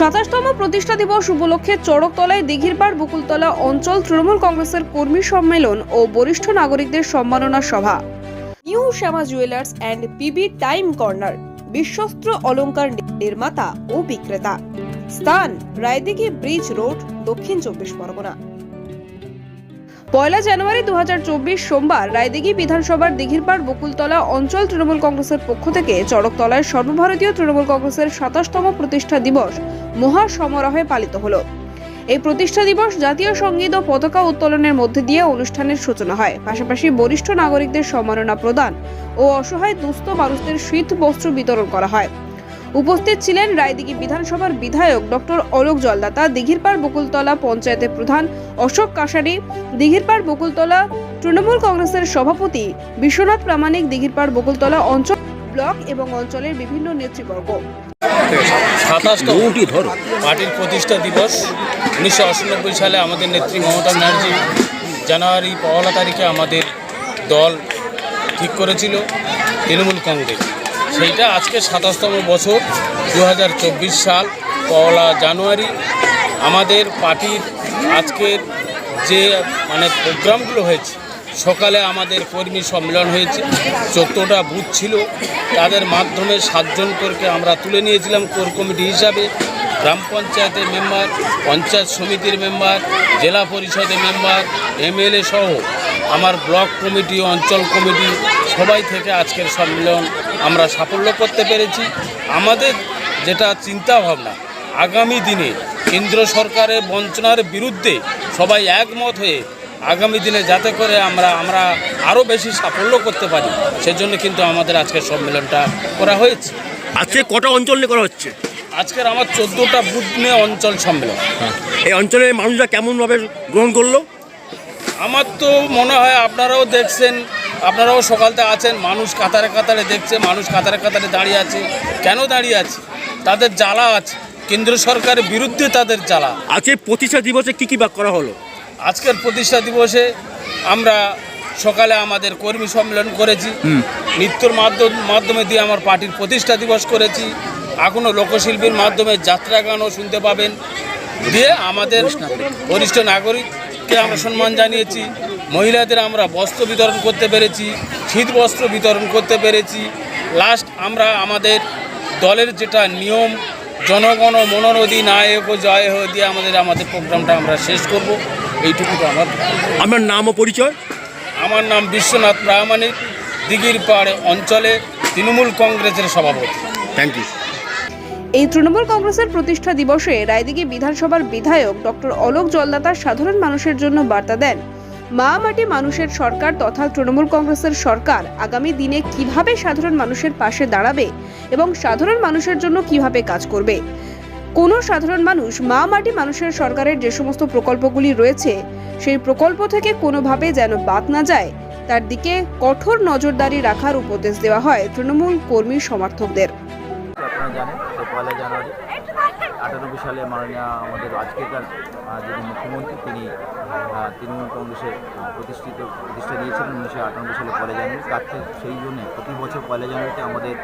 সাতাশতম প্রতিষ্ঠা দিবস উপলক্ষে চড়কতলায় দিঘিরপাড় বকুলতলা অঞ্চল তৃণমূল কংগ্রেসের কর্মী সম্মেলন ও বরিষ্ঠ নাগরিকদের সম্মাননা সভা। New Shyama jewellers and PB time corner, বিশ্বস্ত্র অলঙ্কার নির্মাতা ও বিক্রেতা। স্থান রায়দিঘি ব্রিজ রোড, দক্ষিণ চব্বিশ পরগনা। পয়লা জানুয়ারি দু হাজার চব্বিশ সোমবার রায়দিঘি বিধানসভার দিঘিরপাড় বকুলতলা অঞ্চল তৃণমূল কংগ্রেসের পক্ষ থেকে চড়কতলায় সর্বভারতীয় তৃণমূল কংগ্রেসের সাতাশতম প্রতিষ্ঠা দিবস মহা সমারোহে পালিত হলো। এই প্রতিষ্ঠা দিবস জাতীয় সংগীত ও পতাকা উত্তোলনের মধ্যে দিয়ে অনুষ্ঠানের সূচনা হয়। পাশাপাশি বরিষ্ঠ নাগরিকদের সম্মাননা প্রদান ও অসহায় দুস্থ মানুষদের শীত বস্ত্র বিতরণ করা হয়। উপস্থিত ছিলেন রায়দিঘি বিধানসভার বিধায়ক ডক্টর অলোক জলদাতা দিঘিরপাড় বকুলতলা পঞ্চায়েতের প্রধান অশোক কাশারি দিঘিরপাড় বকুলতলা তৃণমূল কংগ্রেসের সভাপতি বিশ্বনাথ প্রামাণিক দিঘিরপাড় বকুলতলা অঞ্চল ব্লক এবং অঞ্চলের বিভিন্ন নেতৃবর্গ। পার্টির প্রতিষ্ঠা দিবস। উনিশশো আটানব্বই সালে আমাদের নেত্রী মমতা ব্যানার্জি জানুয়ারি পয়লা তারিখে আমাদের দল ঠিক করেছিল তৃণমূল কংগ্রেস। সেইটা আজকে সাতাশতম বছর দু হাজার চব্বিশ সাল, পয়লা জানুয়ারি। আমাদের পার্টির আজকের যে মানে প্রোগ্রামগুলো হয়েছে, সকালে আমাদের কর্মী সম্মেলন হয়েছে। চোদ্দোটা বুথ ছিল, তাদের মাধ্যমে সাতজন করকে আমরা তুলে নিয়েছিলাম কোর কমিটি হিসাবে। গ্রাম পঞ্চায়েতের মেম্বার, পঞ্চায়েত সমিতির মেম্বার, জেলা পরিষদের মেম্বার, এমএলএ সহ আমার ব্লক কমিটি, অঞ্চল কমিটি সবাই থেকে আজকের সম্মেলন আমরা সাফল্য করতে পেরেছি। আমাদের যেটা চিন্তা ভাবনা আগামী দিনে কেন্দ্র সরকারের বঞ্চনার বিরুদ্ধে সবাই একমত হয়ে আগামী দিনে যাতে করে আমরা আমরা আরও বেশি সাফল্য করতে পারি সেজন্য কিন্তু আমাদের আজকের সম্মেলনটা করা হয়েছে। আজকে কটা অঞ্চল নিয়ে করা হচ্ছে? আজকের আমার চোদ্দোটা বুথ নিয়ে অঞ্চল সম্মেলন। এই অঞ্চলের মানুষরা কেমনভাবে গ্রহণ করল? আমার তো মনে হয় আপনারাও দেখছেন আপনারাও সকালতে আছেন মানুষ কাতারে কাতারে দেখছে মানুষ কাতারে কাতারে দাঁড়িয়ে আছে। কেন দাঁড়িয়ে আছে? তাদের জ্বালা আছে। কেন্দ্র সরকারের বিরুদ্ধে তাদের জ্বালা। আজকে প্রতিষ্ঠা দিবসে কি কি বাক করা হলো? আজকের প্রতিষ্ঠা দিবসে আমরা সকালে আমাদের কর্মী সম্মেলন করেছি। নৃত্যর মাধ্যম মাধ্যমে দিয়ে আমার পার্টির প্রতিষ্ঠা দিবস করেছি। এখনও লোকশিল্পীর মাধ্যমে যাত্রা গানও শুনতে পাবেন। দিয়ে আমাদের বরিষ্ঠ নাগরিককে আমরা সম্মান জানিয়েছি। মহিলাদের আমরা বস্ত্র বিতরণ করতে পেরেছি শীত বস্ত্র বিতরণ করতে পেরেছি। লাস্ট আমরা আমাদের দলের যেটা নিয়ম জনগণ মনোনদী নায়ক ও জয় হয়ে দিয়ে আমাদের আমাদের প্রোগ্রামটা আমরা শেষ করব। এইটুকু আমার। আমার নাম ও পরিচয়? আমার নাম বিশ্বনাথ প্রামাণিক দিঘির পাড়ে অঞ্চলে তৃণমূল কংগ্রেসের সভাপতি। থ্যাংক ইউ এই তৃণমূল কংগ্রেসের প্রতিষ্ঠা দিবসে রায়দিঘি বিধানসভার বিধায়ক ডক্টর অলোক জলদাতা সাধারণ মানুষের জন্য বার্তা দেন। মা মাটি মানুষের সরকার তথা তৃণমূল কংগ্রেসের সরকার আগামী দিনে কীভাবে সাধারণ মানুষের পাশে দাঁড়াবে এবং সাধারণ মানুষের জন্য কীভাবে কাজ করবে? কোনো সাধারণ মানুষ মা মাটি মানুষের সরকারের যে সমস্ত প্রকল্পগুলি রয়েছে, সেই প্রকল্প থেকে কোনোভাবে যেন বাদ না যায়, তার দিকে কঠোর নজরদারি রাখার উপদেশ দেওয়া হয় তৃণমূল কর্মী সমর্থকদের। আটানব্বই সালে মাননীয় আমাদের আজকেকার যিনি মুখ্যমন্ত্রী, তিনি তৃণমূল কংগ্রেসের প্রতিষ্ঠিত, প্রতিষ্ঠা দিয়েছিলেন উনিশশো আটানব্বই সালে পয়লা জানুয়ারি। তার সেই জন্যে প্রতি বছর পয়লা জানুয়ারিতে আমাদের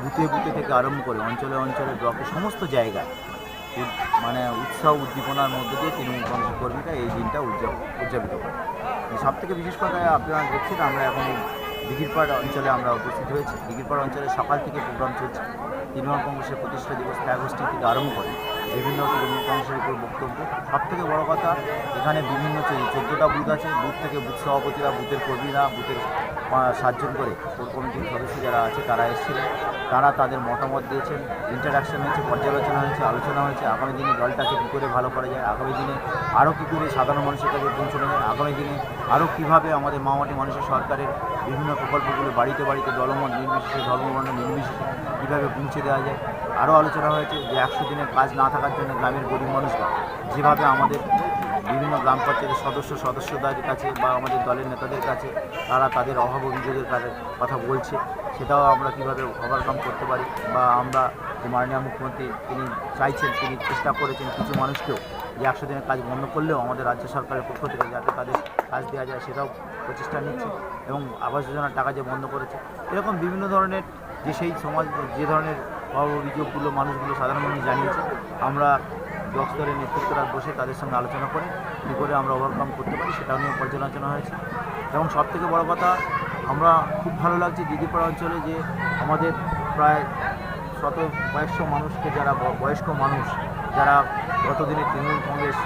বুথে বুথে থেকে আরম্ভ করে অঞ্চলে অঞ্চলে ব্লকে সমস্ত জায়গায় মানে উৎসাহ উদ্দীপনার মধ্যে দিয়ে তৃণমূল কংগ্রেস কর্মীরা এই দিনটা উদযাপন উদযাপিত করে। সব থেকে বিশেষ কথা আপনারা দেখছেন, আমরা এখন দিঘিরপাড় অঞ্চলে আমরা উপস্থিত হয়েছি। দিঘিরপাড় অঞ্চলে সকাল থেকে প্রোগ্রাম চলছে। তৃণমূল কংগ্রেসের প্রতিষ্ঠা দিবস ত্যাগোষ্ঠী থেকে আরম্ভ করে বিভিন্ন তৃণমূল উপর বক্তব্য। সব থেকে বড় কথা, এখানে বিভিন্ন চোদ্দোটা বুথ আছে। বুথ থেকে বুথ সভাপতিরা, বুথের কর্মীরা, বুথের সাতজন করে কোর কমিটির সদস্য যারা আছে, তারা এসেছিলেন। তারা তাদের মতামত দিয়েছেন। ইন্টারাকশন হয়েছে, পর্যালোচনা হয়েছে, আলোচনা হয়েছে। আগামী দিনে দলটাকে কী করে ভালো করা যায়? আগামী দিনে আরও কী করে সাধারণ মানুষের কাছে পৌঁছানো যায়? আগামী দিনে আরও কীভাবে আমাদের মামাটি মানুষের সরকারের বিভিন্ন প্রকল্পগুলো বাড়িতে বাড়িতে দলমত নির্বিশেষে ধর্মবর্ণ নির্বিশেষে কীভাবে পৌঁছে দেওয়া যায়? আরও আলোচনা হয়েছে যে একশো দিনের কাজ না থাকার জন্য গ্রামের গরিব মানুষরা যেভাবে আমাদের বিভিন্ন গ্রাম পঞ্চায়েতের সদস্য, সদস্যদের কাছে বা আমাদের দলের নেতাদের কাছে তারা তাদের অভাব অভিযোগের কাছে কথা বলছে, সেটাও আমরা কীভাবে ওভারকাম করতে পারি বা আমরা মাননীয় মুখ্যমন্ত্রী তিনি চাইছেন, তিনি চেষ্টা করেছেন কিছু মানুষকেও যে একশো দিনের কাজ বন্ধ করলেও আমাদের রাজ্য সরকারের পক্ষ থেকে যাতে তাদের কাজ দেওয়া যায় সেটাও প্রচেষ্টা নিচ্ছে এবং আবাস যোজনার টাকা যে বন্ধ করেছে, এরকম বিভিন্ন ধরনের যে সেই সমাজ, যে ধরনের অভিযোগগুলো মানুষগুলো সাধারণ মানুষ জানিয়েছে, আমরা ব্লক স্তরের নেতৃত্বরা বসে তাদের সঙ্গে আলোচনা করে কী করে আমরা ওভারকাম করতে পারি সেটা নিয়ে পর্যালোচনা হয়েছে। এবং সব থেকে বড় কথা, আমরা খুব ভালো লাগছে দিদিপাড়া অঞ্চলে যে আমাদের প্রায় শত কয়েকশো মানুষকে যারা বয়স্ক মানুষ, যারা গতদিনে তৃণমূল কংগ্রেস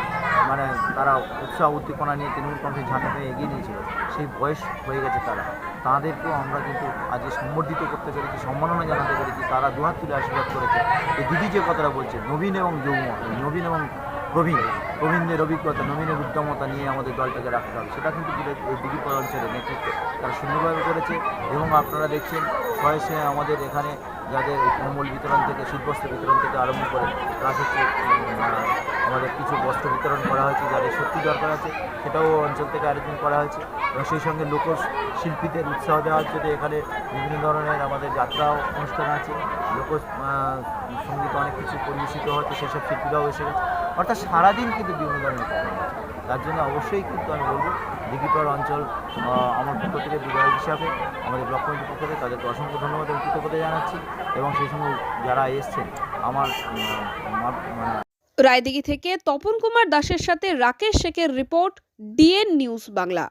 মানে তারা উৎসাহ উদ্দীপনা নিয়ে তৃণমূল কংগ্রেস ঝাঁটাতে এগিয়ে নিয়েছিল। সেই বয়স হয়ে গেছে তারা। তাদেরকেও আমরা কিন্তু আজকে সম্বর্ধিত করতে পেরেছি, সম্মাননা জানাতে পেরেছি। তারা দুহাত তুলে আশীর্বাদ করেছে। এই দিদি যে কথাটা বলছে, নবীন এবং যৌম নবীন এবং প্রবীণ, প্রবীণদের অভিজ্ঞতা, নবীনের উদ্যমতা নিয়ে আমাদের দলটাকে রাখতে হবে। সেটা কিন্তু দিদি- অঞ্চলের নেতৃত্ব। তারা সুন্দরভাবে করেছে এবং আপনারা দেখছেন বয়সে আমাদের এখানে যাদের কম্বল বিতরণ থেকে, শীতবস্ত্র বিতরণ থেকে আরম্ভ করে প্লাস হচ্ছে উম, আহ, আমাদের কিছু বস্ত্র বিতরণ করা হয়েছে, যাদের সত্যি দরকার আছে, সেটাও অঞ্চল থেকে আয়োজন করা হয়েছে। এবং সেই সঙ্গে লোক শিল্পীদের উৎসাহ দেওয়ার জন্য এখানে বিভিন্ন ধরনের আমাদের যাত্রা অনুষ্ঠান আছে। লোক সংগীত অনেক কিছু পরিবেশিত হচ্ছে সেসব শিল্পীরাও এসে গেছে। অর্থাৎ সারাদিন কিন্তু বিভিন্ন ধরনের। তার জন্য অবশ্যই কিন্তু আমি বলব দিঘিপাড় অঞ্চল আমার পক্ষ থেকে বিধায়ক হিসাবে, আমাদের ব্লক পক্ষ থেকে তাদেরকে অসংখ্য ধন্যবাদ এবং কৃতজ্ঞতা জানাচ্ছি। এবং সেই সঙ্গে যারা এসছেন আমার মানে রায়দিঘি থেকে তপন কুমার দাসের সাথে রাকেশ শেখের রিপোর্ট ডিএন নিউজ বাংলা।